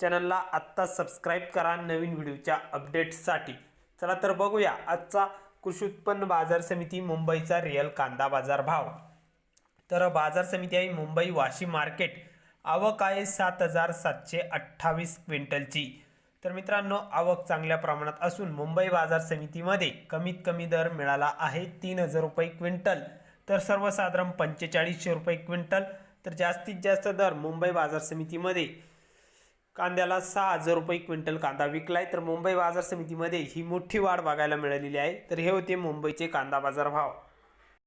चॅनलला आत्ता सबस्क्राईब करा नवीन व्हिडिओच्या अपडेट्ससाठी चला तर बघूया आजचा कृषी उत्पन्न बाजार समिती मुंबईचा रिअल कांदा बाजार भाव. तर बाजार समिती आहे मुंबई वाशी मार्केट आवक आहे सात हजार सातशे अठ्ठावीस क्विंटलची. तर मित्रांनो आवक चांगल्या प्रमाणात असून मुंबई बाजार समितीमध्ये कमीत कमी दर मिळाला आहे तीन हजार रुपये क्विंटल. तर सर्वसाधारण पंचेचाळीसशे रुपये क्विंटल. तर जास्तीत जास्त दर मुंबई बाजार समितीमध्ये कांद्याला सहा हजार रुपये क्विंटल कांदा विकलाय. तर मुंबई बाजार समितीमध्ये ही मोठी वाढ बघायला मिळालेली आहे. तर हे होते मुंबईचे कांदा बाजार भाव.